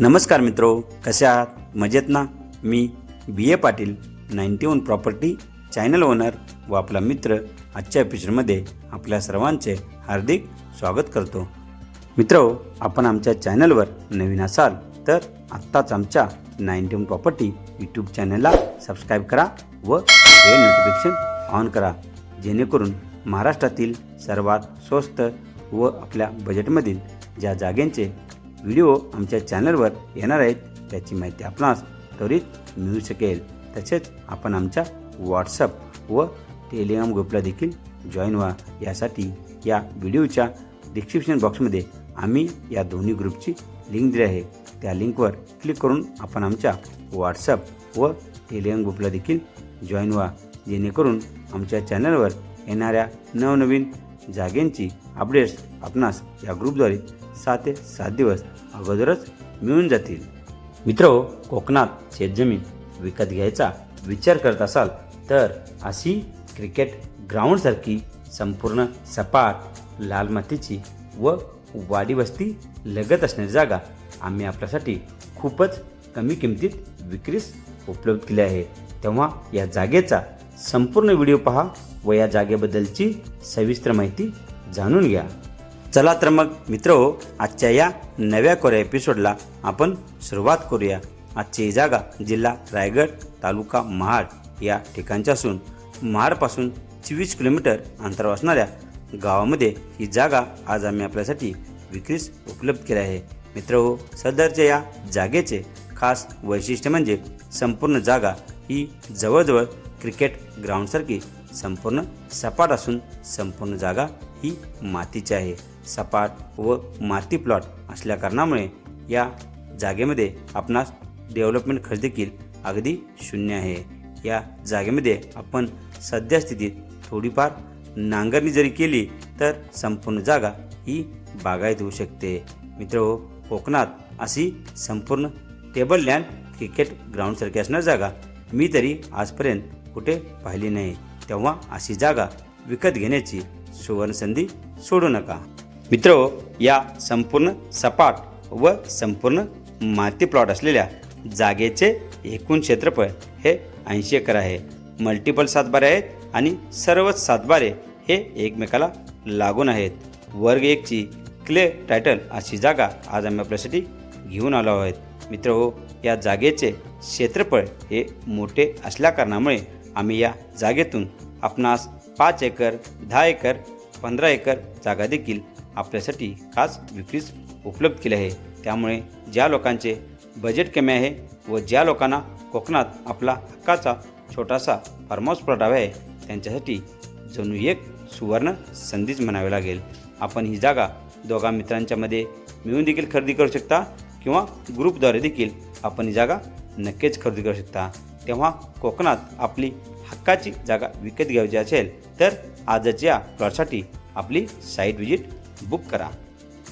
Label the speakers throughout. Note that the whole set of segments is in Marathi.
Speaker 1: नमस्कार मित्रो कसे आहात? मजेत ना? मी B A Patil ninety one property channel owner व आपला मित्र आजच्या एपिसोडमध्ये आपल्या सर्वांचे हार्दिक स्वागत करतो. मित्रो आपण आमच्या चॅनलवर नवीन असाल तर आत्ताच आमच्या नाईन्टी वन प्रॉपर्टी यूट्यूब चॅनलला सबस्क्राईब करा व बेल नोटिफिकेशन ऑन करा जेणेकरून महाराष्ट्रातील सर्वात स्वस्त व आपल्या बजेटमधील ज्या जागेंचे व्हिडिओ आमच्या चॅनलवर येणार आहेत त्याची माहिती आपणास त्वरित मिळू शकेल. तसेच आपण आमच्या व्हॉट्सअप व टेलिग्राम ग्रुपला देखील जॉईन व्हा. यासाठी या व्हिडिओच्या डिस्क्रिप्शन बॉक्समध्ये आम्ही या दोन्ही ग्रुपची लिंक दिली आहे. त्या लिंकवर क्लिक करून आपण आमच्या व्हॉट्सअप व टेलिग्राम ग्रुपला देखील जॉईन व्हा. जेणेकरून आमच्या चॅनलवर येणाऱ्या नवनवीन जागेंची अपडेट्स आपणास या ग्रुपद्वारे सहा ते सात दिवस अगोदरच मिळून जातील. मित्र हो, कोकणात शेतजमीन विकत घ्यायचा विचार करत असाल तर अशी क्रिकेट ग्राउंडसारखी संपूर्ण सपाट लाल मातीची व वाडी वस्ती लगत असणारी जागा आम्ही आपल्यासाठी खूपच कमी किमतीत विक्रीस उपलब्ध केली आहे. तेव्हा या जागेचा संपूर्ण व्हिडिओ पहा व या जागेबद्दलची सविस्तर माहिती जाणून घ्या. चला तर मग मित्र हो आजच्या या नव्या कोऱ्या एपिसोडला आपण सुरुवात करूया. आजची ही जागा जिल्हा रायगड तालुका महाड या ठिकाणची असून महाडपासून चोवीस किलोमीटर अंतरावर असणाऱ्या गावामध्ये ही जागा आज आम्ही आपल्यासाठी विक्रीस उपलब्ध केली आहे. मित्र हो सदरच्या या जागेचे खास वैशिष्ट्य म्हणजे संपूर्ण जागा ही जवळजवळ क्रिकेट ग्राउंडसारखी संपूर्ण सपाट असून संपूर्ण जागा ही मातीची आहे. सपाट व माती प्लॉट असल्या कारणामुळे या जागेमध्ये आपणास डेव्हलपमेंट खर्च देखील अगदी शून्य आहे. या जागेमध्ये आपण सध्या स्थितीत थोडीफार नांगरणी जरी केली तर संपूर्ण जागा ही बागायत होऊ शकते. मित्र हो, कोकणात अशी संपूर्ण टेबल लँड क्रिकेट ग्राउंडसारखी असणारी जागा मी तरी आजपर्यंत कुठे पाहिली नाही. तेव्हा अशी जागा विकत घेण्याची सुवर्णसंधी सोडू नका. मित्र या संपूर्ण सपाट व संपूर्ण माती प्लॉट असलेल्या जागेचे एकूण क्षेत्रफळ हे ऐंशी एकर आहे. मल्टिपल सातबारे आहेत आणि सर्वच सातबारे हे एकमेकाला लागून आहेत. वर्ग एकची क्ले टायटल अशी जागा आज आम्ही आपल्यासाठी घेऊन आलो आहोत. मित्र हो या जागेचे क्षेत्रफळ हे मोठे असल्याकारणामुळे आम्ही या जागेतून आपणास पाच एकर दहा एकर पंधरा एकर जागा देखील आपल्यासाठी खास विक्रीस उपलब्ध केली आहे. त्यामुळे ज्या लोकांचे बजेट कमी आहे व ज्या लोकांना कोकणात आपला हक्काचा छोटासा फार्म हाऊस प्लॉट हवा आहे त्यांच्यासाठी जणू एक सुवर्ण संधीच म्हणावी लागेल. आपण ही जागा दोघा मित्रांच्यामध्ये मिळून देखील खरेदी करू शकता किंवा ग्रुपद्वारे देखील आपण ही जागा नक्कीच खरेदी करू शकता. तेव्हा कोकणात आपली हक्काची जागा विकत घ्यायची असेल तर आजच्या प्लॉटसाठी आपली साईट व्हिजिट बुक करा.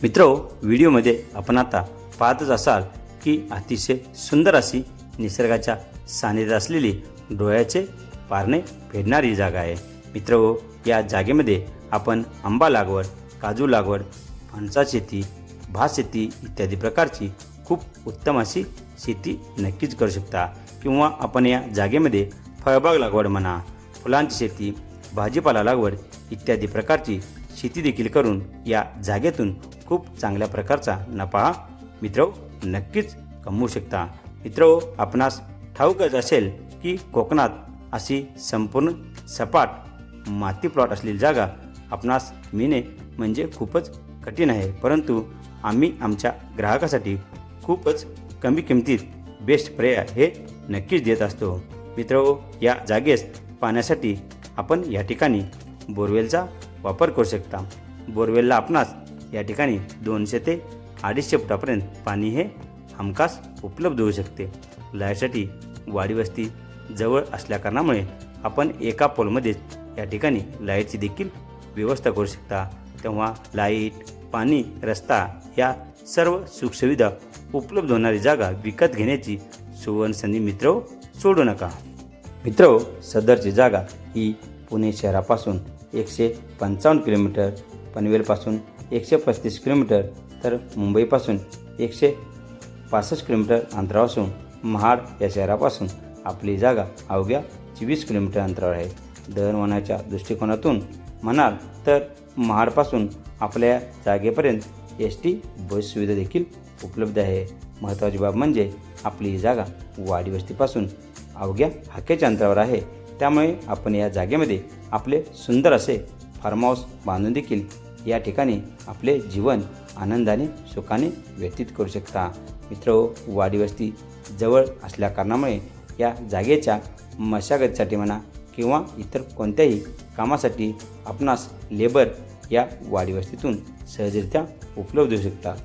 Speaker 1: मित्र व्हिडिओमध्ये आपण आता पाहतच असाल की अतिशय सुंदर अशी निसर्गाच्या सानिध्यात असलेली डोळ्याचे पारणे फेडणारी जागा आहे. मित्र या जागेमध्ये आपण आंबा लागवड काजू लागवड फणसा शेती भात शेती इत्यादी प्रकारची खूप उत्तम अशी शेती नक्कीच करू शकता. किंवा आपण या जागेमध्ये फळबाग लागवड म्हणा फुलांची शेती भाजीपाला लागवड इत्यादी प्रकारची शेती देखील करून या जागेतून खूप चांगल्या प्रकारचा नफा मित्र नक्कीच कमवू शकता. मित्र आपणास ठाऊकच असेल की कोकणात अशी संपूर्ण सपाट माती प्लॉट असलेली जागा आपणास मिळणे म्हणजे खूपच कठीण आहे. परंतु आम्ही आमच्या ग्राहकासाठी खूपच कमी किमतीत बेस्ट पर्याय हे नक्कीच देत असतो. मित्र या जागेस पाण्यासाठी आपण या ठिकाणी बोरवेलचा वापर करू शकता. बोरवेलला आपणास या ठिकाणी दोनशे ते अडीचशे फुटापर्यंत पाणी हे हमखास उपलब्ध होऊ शकते. लाईटसाठी वाडी वस्ती जवळ असल्याकारणामुळे आपण एका पोलमध्येच या ठिकाणी लाईटची देखील व्यवस्था करू शकता. तेव्हा लाइट पाणी रस्ता या सर्व सुखसुविधा उपलब्ध होणारी जागा विकत घेण्याची सुवर्णसंधी मित्र सोडू नका. मित्र सदरची जागा ही पुणे शहरापासून एकशे पंचावन्न किलोमीटर पनवेलपासून एकशे पस्तीस किलोमीटर तर मुंबईपासून एकशे पासष्ट किलोमीटर अंतरावर असून महाड या शहरापासून आपली जागा अवघ्या चोवीस किलोमीटर अंतरावर आहे. दळणवळणाच्या दृष्टिकोनातून म्हणाल तर महाडपासून आपल्या जागेपर्यंत एस टी बस सुविधा देखील उपलब्ध आहे. महत्त्वाची बाब म्हणजे आपली ही जागा वाडी वस्तीपासून अवघ्या हाकेच्या अंतरावर आहे. त्यामुळे आपण या जागेमध्ये आपले सुंदर असे फार्म हाऊस बांधून देखील या ठिकाणी आपले जीवन आनंदाने सुखाने व्यतीत करू शकता. मित्र हो, वाडीवस्ती जवळ असल्या कारणामुळे या जागेच्या मशागतीसाठी म्हणा किंवा इतर कोणत्याही कामासाठी आपणास लेबर या वाडीवस्तीतून सहजरित्या उपलब्ध होऊ शकतात.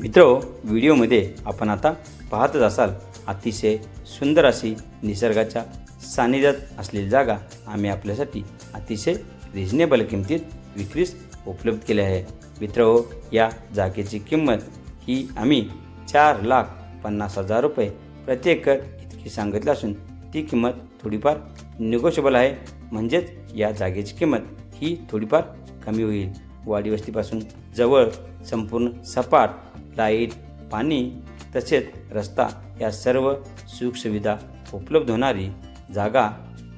Speaker 1: मित्र हो, व्हिडिओमध्ये आपण आता पाहतच असाल अतिशय सुंदर अशी निसर्गाच्या सानिध्यात असलेली जागा आम्ही आपल्यासाठी अतिशय रिजनेबल किमतीत विक्रीस उपलब्ध केली आहे. मित्र या जागेची किंमत ही आम्ही चार लाख पन्नास हजार रुपये प्रति एकर इतकी सांगितली असून ती किंमत थोडीफार निगोशिएबल आहे. म्हणजेच या जागेची किंमत ही थोडीफार कमी होईल. वाडी वस्तीपासून जवळ संपूर्ण सपाट लाइट पाणी तसेच रस्ता या सर्व सुखसुविधा उपलब्ध होणारी जागा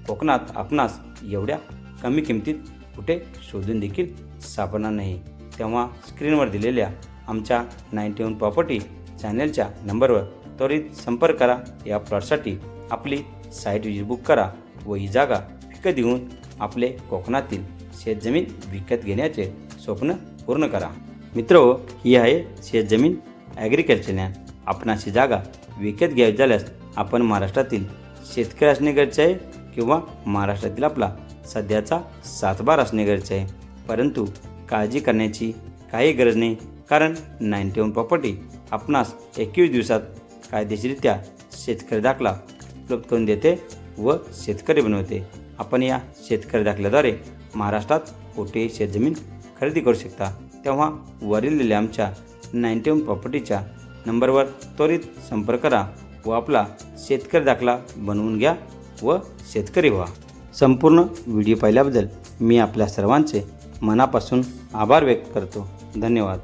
Speaker 1: कोकणात आपणास एवढ्या कमी किमतीत कुठे शोधून देखील सापडणार नाही. तेव्हा स्क्रीनवर दिलेल्या आमच्या नाईन्टी वन प्रॉपर्टी चॅनलच्या नंबरवर त्वरित संपर्क करा. या प्लॉटसाठी आपली साईट विजिट बुक करा व ही जागा विकत घेऊन आपले कोकणातील शेतजमीन विकत घेण्याचे स्वप्न पूर्ण करा. मित्र हो, ही आहे शेतजमीन ॲग्रिकल्चर लँड. जागा विकत घ्यायची झाल्यास आपण महाराष्ट्रातील शेतकरी असणे गरजेचे आहे किंवा महाराष्ट्रातील आपला सध्याचा सातबार असणे गरजेचे आहे. परंतु काळजी करण्याची काही गरज नाही. कारण नाईन्टी वन प्रॉपर्टी आपणास एकवीस दिवसात कायदेशीरित्या शेतकरी दाखला उपलब्ध करून देते व शेतकरी बनवते. आपण या शेतकरी दाखल्याद्वारे महाराष्ट्रात कुठेही शेतजमीन खरेदी करू शकता. तेव्हा वरील दिलेल्या आमच्या नाईन्टी वन प्रॉपर्टीच्या नंबरवर त्वरित संपर्क करा. व आपला शेतकरी दाखला बनवून घ्या व शेतकरी व्हा. संपूर्ण व्हिडिओ पाहिल्याबद्दल मी आपल्या सर्वांचे मनापासून आभार व्यक्त करतो. धन्यवाद.